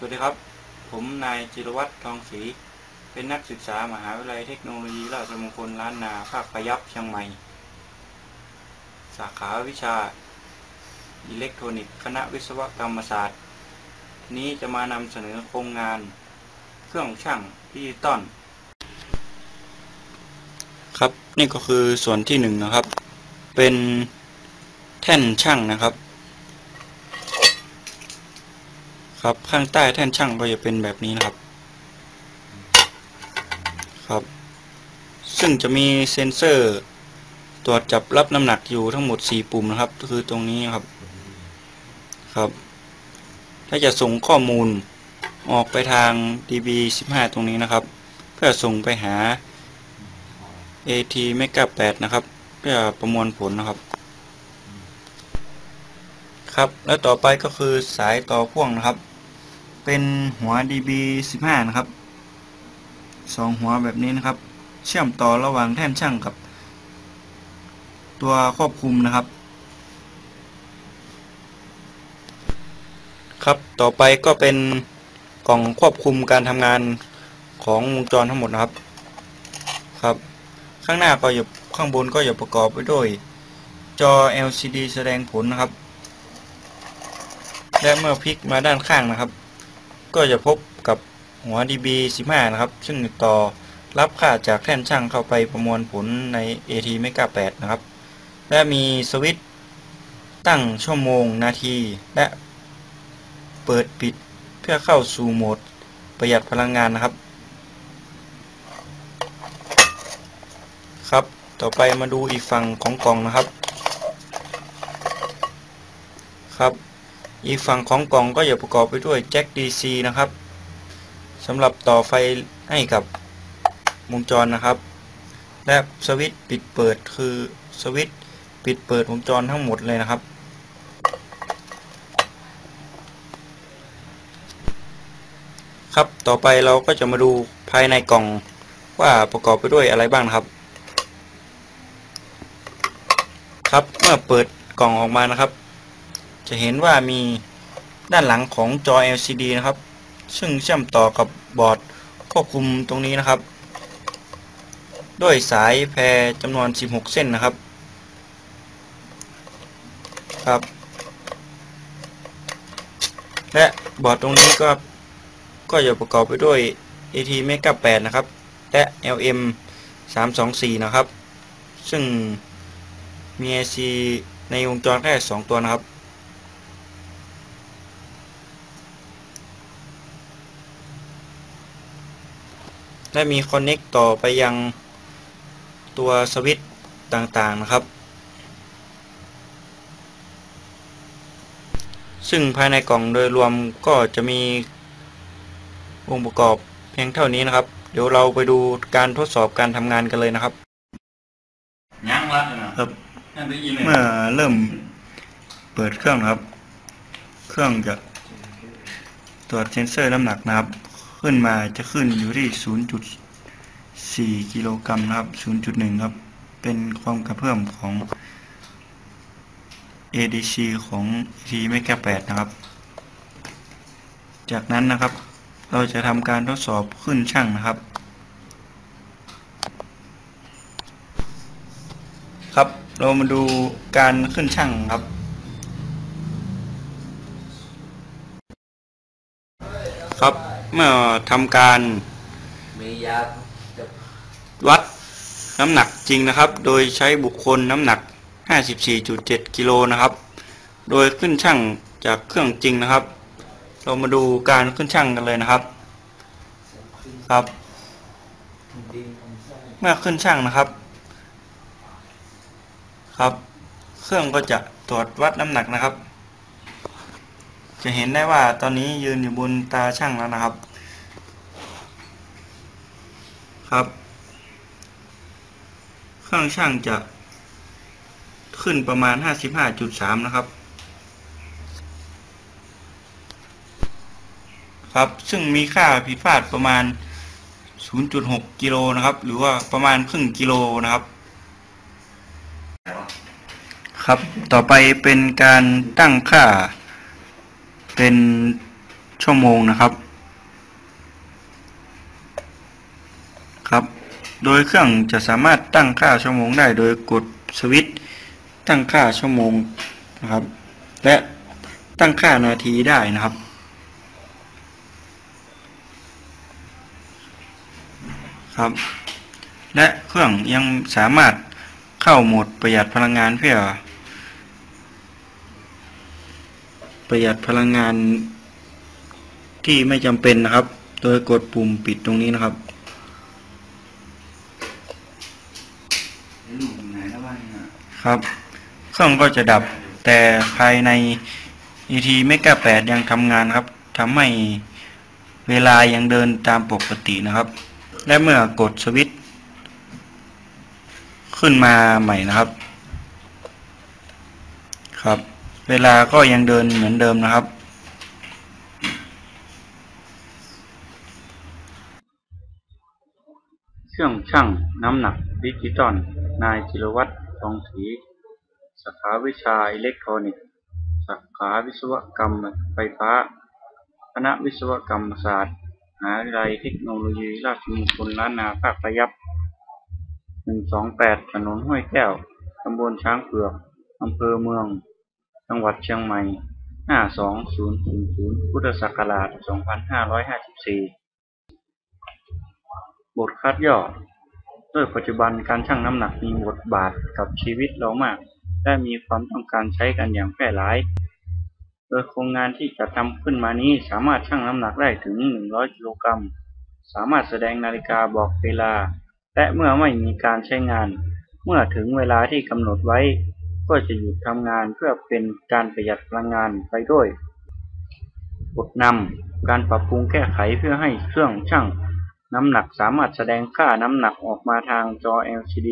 สวัสดีครับ ผมนายจิรวัตรทองศรี เป็นนักศึกษามหาวิทยาลัยเทคโนโลยีราชมงคลล้านนาภาคพยัพเชียงใหม่ สาขาวิชา อิเล็กทรอนิกส์คณะวิศวกรรมศาสตร์ นี้จะมานำเสนอโครงงาน เครื่องช่างดิจิตอลครับนี่ก็คือส่วนที่หนึ่งนะครับ เป็นแท่นช่างนะครับ ครับข้างใต้แท่นช่างก็จะเป็นแบบนี้นะครับ ครับ ซึ่งจะมีเซ็นเซอร์ ตรวจจับรับน้ำหนักอยู่ทั้งหมด 4 ปุ่มนะครับ คือตรงนี้ครับ ครับ ถ้าจะส่งข้อมูลออกไปทาง DB15 ตรงนี้นะครับ เพื่อส่งไปหา AT Mega 8 นะครับ เพื่อประมวลผลนะครับ ครับ แล้วต่อไปก็คือสายต่อพ่วงนะครับ เป็นหัว DB15 นะครับสองหัวแบบนี้นะครับ เชื่อมต่อระหว่างแท่นช่างกับ ตัวควบคุมนะครับ ครับต่อไปก็เป็นกล่องควบคุมการทำงานของวงจรทั้งหมดนะครับ ครับ ข้างหน้าก็อย่าข้างบนก็อย่าประกอบไปด้วยจอ LCD แสดงผลนะครับ และเมื่อพลิกมาด้านข้างนะครับ ก็จะพบกับหัว DB 15 นะครับ ซึ่งต่อรับค่าจากแท่นช่างเข้าไปประมวลผลใน AT Mega 8นะครับ และมีสวิตช์ตั้งชั่วโมงนาที และเปิดปิดเพื่อเข้าสู่โหมดประหยัดพลังงานนะครับ ครับต่อไปมาดูอีกฝั่งของกล่องนะครับ ครับ อีกฝั่งของกล่องก็จะประกอบไปด้วยแจ็ค DC นะครับสำหรับต่อไฟให้กับวงจรนะครับ และสวิตช์ปิดเปิดคือสวิตช์ปิดเปิดวงจรทั้งหมดเลยนะครับ ครับต่อไปเราก็จะมาดูภายในกล่องว่าประกอบไปด้วยอะไรบ้างครับ ครับเมื่อเปิดกล่องออกมานะครับ จะเห็นว่ามีด้านหลังของจอ LCD นะครับ ซึ่งเชื่อมต่อกับบอร์ดควบคุมตรงนี้นะครับ ด้วยสายแพรจำนวน 16 เส้นนะครับ ครับ และบอร์ดตรงนี้ก็ก็จะประกอบไปด้วย AT Mega 8 นะครับ และ LM 324 นะครับ ซึ่งมี IC ในวงจรแค่ 2 ตัวนะครับ และมีคอนเน็กต่อไปยังตัวสวิตช์ต่างๆนะครับ ซึ่งภายในกล่องโดยรวมก็จะมีองค์ประกอบเพียงเท่านี้นะครับ เดี๋ยวเราไปดูการทดสอบการทำงานกันเลยนะครับยังละนะครับนั่นได้ยินเลยเมื่อเริ่มเปิดเครื่องนะครับ เครื่องจะตรวจเซ็นเซอร์น้ำหนักนะครับ ขึ้นมาจะขึ้นอยู่ที่ 0.4 กิโลกรัมนะครับ 0.1 ครับ เป็นความกระเพื่อมของ ADC ของ T Mega 8นะครับ จากนั้นนะครับ เราจะทำการทดสอบขึ้นช่างนะครับ ครับเรามาดูการขึ้นช่างครับครับ เมื่อทำการวัดน้ำหนักจริงนะครับ โดยใช้บุคคลน้ำหนัก 54.7 กิโลนะครับ โดยขึ้นช่างจากเครื่องจริงนะครับ เรามาดูการขึ้นช่างกันเลยนะครับ ครับ เมื่อขึ้นช่างนะครับ ครับ เครื่องก็จะตรวจวัดน้ำหนักนะครับ จะเห็นได้ว่าตอนนี้ยืนอยู่บนตาช่างแล้วนะครับ ครับ เครื่องช่างจะขึ้นประมาณ 55.3 นะครับ ครับ ซึ่งมีค่าผิดพลาดประมาณ 0.6 กิโลนะครับ หรือว่าประมาณครึ่งกิโลนะครับ ครับ ต่อไปเป็นการตั้งค่า เป็นชั่วโมงนะครับ ครับ โดยเครื่องจะสามารถตั้งค่าชั่วโมงได้โดยกดสวิตช์ตั้งค่าชั่วโมงนะครับ และตั้งค่านาทีได้นะครับ ครับ และเครื่องยังสามารถเข้าโหมดประหยัดพลังงานเพื่อ ประหยัดพลังงานที่ไม่จำเป็นนะครับ โดยกดปุ่มปิดตรงนี้นะครับลูกไหนแล้วบ้างเนี่ยครับเครื่องก็จะดับแต่ภายใน ET เมกะ8ยังทำงานครับทำให้เวลายังเดินตามปกตินะครับ และเมื่อกดสวิตช์ขึ้นมาใหม่นะครับ ครับ เวลาก็ยังเดินเหมือนเดิมนะครับ เครื่องชั่งน้ำหนักดิจิตอลนายจิรวัตรทองศรีสาขาวิชาอิเล็กทรอนิกส์สาขาวิศวกรรมไฟฟ้า คณะวิศวกรรมศาสตร์มหาวิทยาลัยเทคโนโลยีราชมงคลล้านนาภาคพยัพ128 ถนนห้วยแก้ว ตำบลช้างเผือก อำเภอเมือง จังหวัดเชียงใหม่ 52000 พุทธศักราช 2554 บทคัดย่อโดยปัจจุบันการชั่งน้ำหนักมีบทบาทกับชีวิตเรามาก และมีความต้องการใช้กันอย่างแพร่หลาย โดยโครงงานที่จะทำขึ้นมานี้สามารถชั่งน้ำหนักได้ถึง 100 กิโลกรัม สามารถแสดงนาฬิกาบอกเวลา และเมื่อไม่มีการใช้งาน เมื่อถึงเวลาที่กำหนดไว้ ก็จะหยุดทำงานเพื่อเป็นการประหยัดพลังงานไปด้วยบทนำการปรับปรุงแก้ไขเพื่อให้เครื่องชั่งน้ำหนักสามารถแสดงค่าน้ำหนักออกมาทางจอ LCD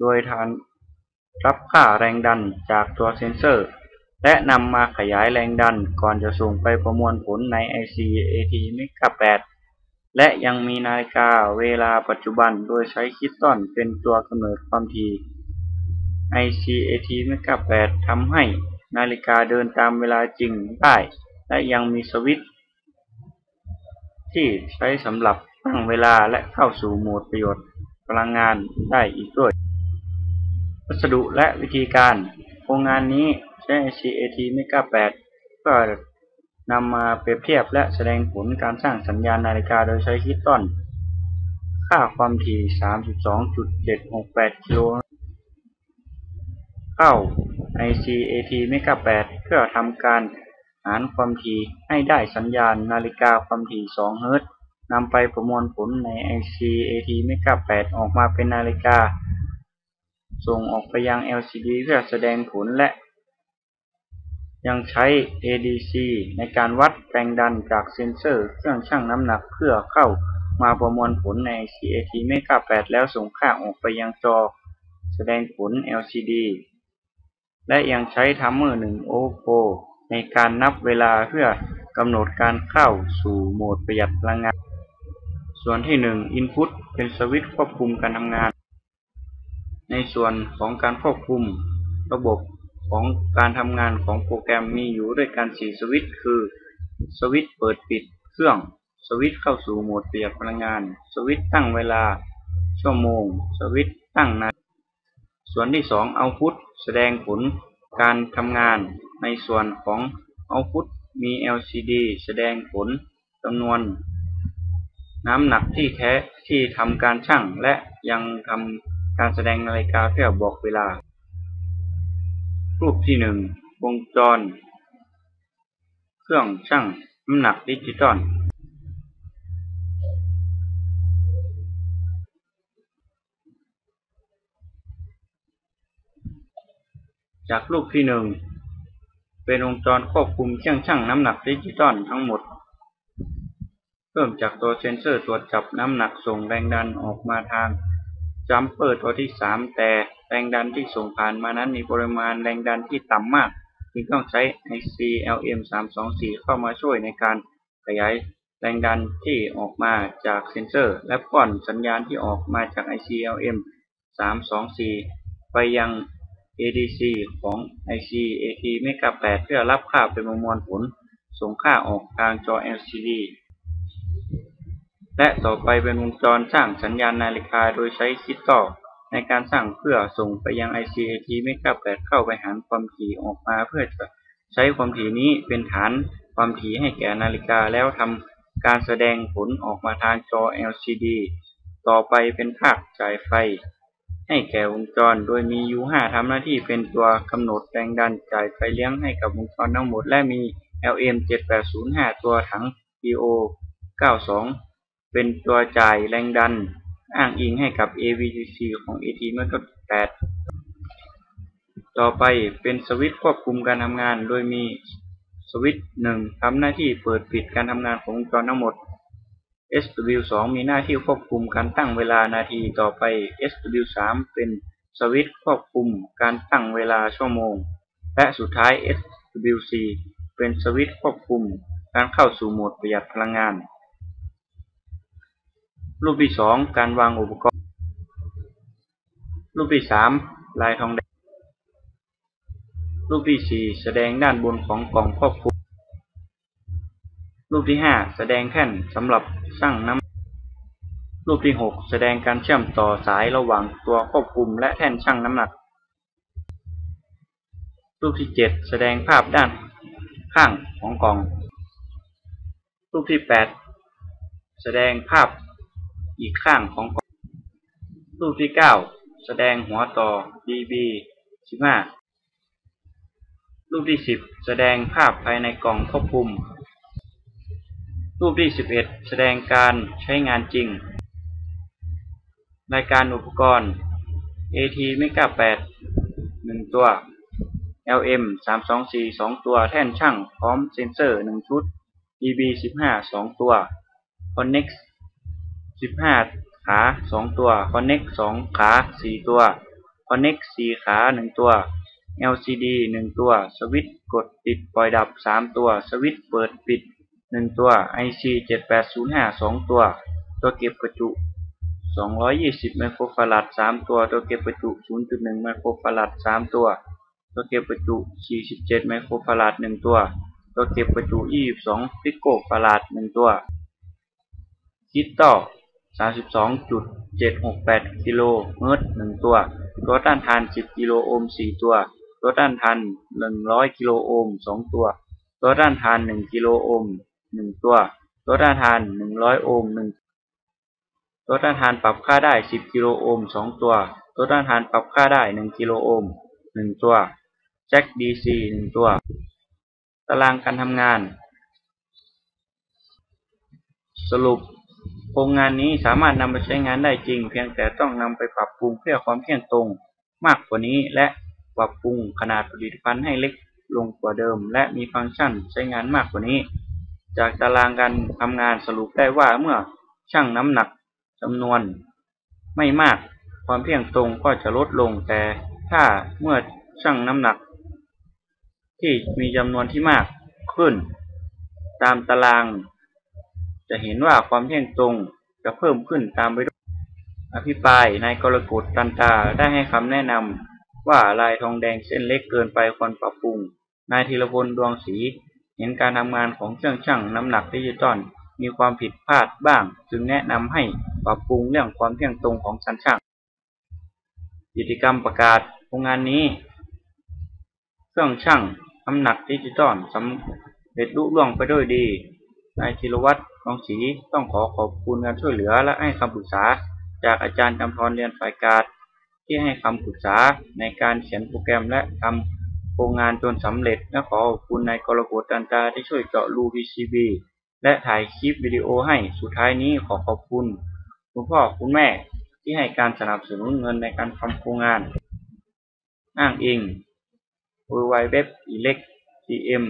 โดยทานรับค่าแรงดันจากตัวเซ็นเซอร์ และนำมาขยายแรงดันก่อนจะส่งไปประมวลผลใน IC AT Mega 8และยังมีนาฬิกาเวลาปัจจุบันโดยใช้คิสตัลเป็นตัวกำเนิดความถี่ IC AT Mega 8ทำให้นาฬิกาเดินตามเวลาจริงได้ และยังมีสวิตช์ที่ใช้สำหรับตั้งเวลาและเข้าสู่โหมดประโยชน์พลังงานได้อีกด้วย วัสดุและวิธีการ โครงงานนี้ใช้ ICAT Mega 8ก็นำมาเปรียบเทียบและแสดงผลการสร้างสัญญาณนาฬิกาโดยใช้คริสตัลค่าความถี่ 32.768กิโล เข้า ICAT Mega 8เพื่อทำการหารความถี่ให้ได้สัญญาณนาฬิกาความถี่ 2 เฮิรตซ์นำไปประมวลผลใน ICAT Mega 8ออกมาเป็นนาฬิกา ส่งออกไปยัง LCD เพื่อแสดงผลและ ยังใช้ ADC ในการวัดแรงดันจากเซ็นเซอร์เครื่องชั่งน้ำหนักเพื่อเข้ามาประมวลผลใน CAT Mega 8แล้วส่งค่าออกไปยังจอ แสดงผล LCD และยังใช้ทัมเมอร์1โอโฟในการนับเวลาเพื่อกำหนดการเข้าสู่โหมดประหยัดพลังงาน ส่วนที่1 Input เป็นสวิตช์ควบคุมการทำงาน ในส่วนของการควบคุมระบบของการทำงานของโปรแกรมมีอยู่ด้วยกัน4สวิตช์คือสวิตช์เปิดปิดเครื่อง สวิตช์เข้าสู่โหมดประหยัดพลังงาน สวิตช์ตั้งเวลา ชั่วโมง สวิตช์ตั้งนาส่วนที่2 Output แสดงผลการทำงานในส่วนของ Output มี LCD แสดงผลจำนวน น้ำหนักที่แท้ที่ทำการชั่งและยังทำการแสดงนาฬิกาเพื่อบอกเวลา รูปที่หนึ่งวงจร เครื่องชั่งน้ำหนักดิจิตอล จากรูปที่หนึ่งเป็นวงจรควบคุมเครื่องชั่งน้ำหนักดิจิตอลทั้งหมด เริ่มจากตัวเซ็นเซอร์ตรวจจับน้ำหนักส่งแรงดันออกมาทางจัมเปอร์ตัวที่3แต่แรงดันที่ส่งผ่านมานั้นมีปริมาณแรงดันที่ต่ำมากจึงต้องใช้ ICLM 324เข้ามาช่วยในการขยายแรงดันที่ออกมาจากเซ็นเซอร์ และป้อนสัญญาณที่ออกมาจาก ICLM 324 ไปยัง ADC ของ ICAT Mega 8เพื่อรับค่าเป็นประมวลผล ส่งค่าออกทางจอ LCD และต่อไปเป็นวงจรสร้างสัญญาณนาฬิกาโดยใช้คริสตัลในการสร้างเพื่อส่งไปยัง IC AT ไม่กลับแปดเข้าไปหารความถี่ออกมาเพื่อจะใช้ความถี่นี้เป็นฐานความถี่ให้แก่นาฬิกาแล้วทำการแสดงผลออกมาทางจอ LCD ต่อไปเป็นภาคจ่ายไฟ ให้แก่วงจร โดยมี U5 ทำหน้าที่เป็นตัวกำหนดแรงดันจ่ายไฟเลี้ยงให้กับวงจรทั้งหมด และมี LM7805 ตัวถัง PO 92 เป็นตัวจ่ายแรงดัน อ้างอิงให้กับ AVCC ของ AT เมื่อต้น8ต่อไปเป็นสวิตช์ควบคุมการทำงาน โดยมีสวิตช์1ทำหน้าที่เปิดปิดการทำงานของวงจรทั้งหมด SW2 มีหน้าที่ควบคุมการตั้งเวลานาทีต่อไป SW3 เป็นสวิตช์ควบคุมการตั้งเวลาชั่วโมง และสุดท้าย SW4 เป็นสวิตช์ควบคุมการเข้าสู่โหมดประหยัดพลังงาน รูปที่ 2 การวางอุปกรณ์ รูปที่ 3 ลายทองแดง รูปที่ 4 แสดงด้านบนของกล่องควบคุม รูปที่5แสดงแท่นสำหรับชั่งน้ำรูปที่6แสดงการเชื่อมต่อสายระหว่างตัวควบคุมและแท่นชั่งน้ำหนัก รูปที่7แสดงภาพด้านข้างของกล่อง รูปที่8แสดงภาพอีกข้างของกล่อง รูปที่9แสดงหัวต่อ DB 15 รูปที่ 10 แสดงภาพภายในกล่องควบคุม รูปที่ 11 แสดงการใช้งานจริง รายการอุปกรณ์ AT Mega 8 1 ตัว LM 324 2 ตัว แท่นช่างพร้อมเซ็นเซอร์ 1 ชุด DB 15 2 ตัว Connex 15 ขา 2 ตัว Connex 2 ขา 4 ตัว Connex 4 ขา 1 ตัว LCD 1 ตัว สวิตช์กดติดปล่อยดับ 3 ตัว สวิตช์เปิดปิด 1ตัว IC 7805 2ตัว ตัวเก็บประจุ 220 ไมโครฟาราด3ตัว ตัวเก็บประจุ 0.1 ไมโครฟาราด3ตัว ตัวเก็บประจุ 47 ไมโครฟาราด1ตัว ตัวเก็บประจุ 22 พิโกฟาราด1ตัวคริสตัล32.768 กิโลเฮิรตซ์1ตัว ตัวต้านทาน 10 กิโลโอห์ม4ตัว ตัวต้านทาน 100 กิโลโอห์ม2ตัว ตัวต้านทาน 1 กิโลโอห์ม 1ตัวตัวต้านทาน100โอห์ม1ตัวต้านทานปรับค่าได้10กิโลโอห์ม2ตัวตัวต้านทานปรับค่าได้1กิโลโอห์ม1ตัว แจ็ค DC 1ตัว ตารางการทำงาน สรุปโครงงานนี้สามารถนำไปใช้งานได้จริง เพียงแต่ต้องนำไปปรับปรุงเพื่อความเที่ยงตรงมากกว่านี้และปรับปรุงขนาดผลิตภัณฑ์ให้เล็กลงกว่าเดิม และมีฟังก์ชันใช้งานมากกว่านี้ จากตารางการทำงานสรุปได้ว่าเมื่อชั่งน้ำหนักจำนวนไม่มากความเที่ยงตรงก็จะลดลงแต่ถ้าเมื่อชั่งน้ำหนัก ที่มีจำนวนที่มากขึ้น ตามตาราง จะเห็นว่าความเที่ยงตรงจะเพิ่มขึ้นตามไปด้วยอภิปรายนายกรกฎตันตาได้ให้คำแนะนำว่าลายทองแดงเส้นเล็กเกินไปควรปรับปรุง นายธีรพลดวงศรี เห็นการทำงานของเครื่องชั่งน้ำหนักดิจิตอลมีความผิดพลาดบ้าง จึงแนะนำให้ปรับปรุงเรื่องความเที่ยงตรงของการชั่งกิจกรรมประกาศโครงงานนี้ เครื่องชั่งน้ำหนักดิจิตอลสำเร็จลุล่วงไปด้วยดีนายธีรวัตรกองศรีต้องขอขอบคุณการช่วยเหลือและให้คำปรึกษา จากอาจารย์กำธรเรียนฝ่ายการที่ให้คำปรึกษาในการเขียนโปรแกรมและทำ โครงงานจนสำเร็จและขอขอบคุณนายกรกฎตันตาที่ช่วยเจาะรู PCB และถ่ายคลิปวิดีโอให้สุดท้ายนี้ขอขอบคุณ คุณพ่อคุณแม่ที่ให้การสนับสนุนเงินในการทำโครงงาน อ้างอิง w w w e l e c t m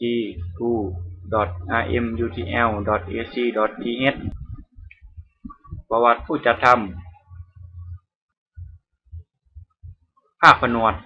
g 2 rmutl.ac.th ประวัติผู้จัดทำภาคผนวด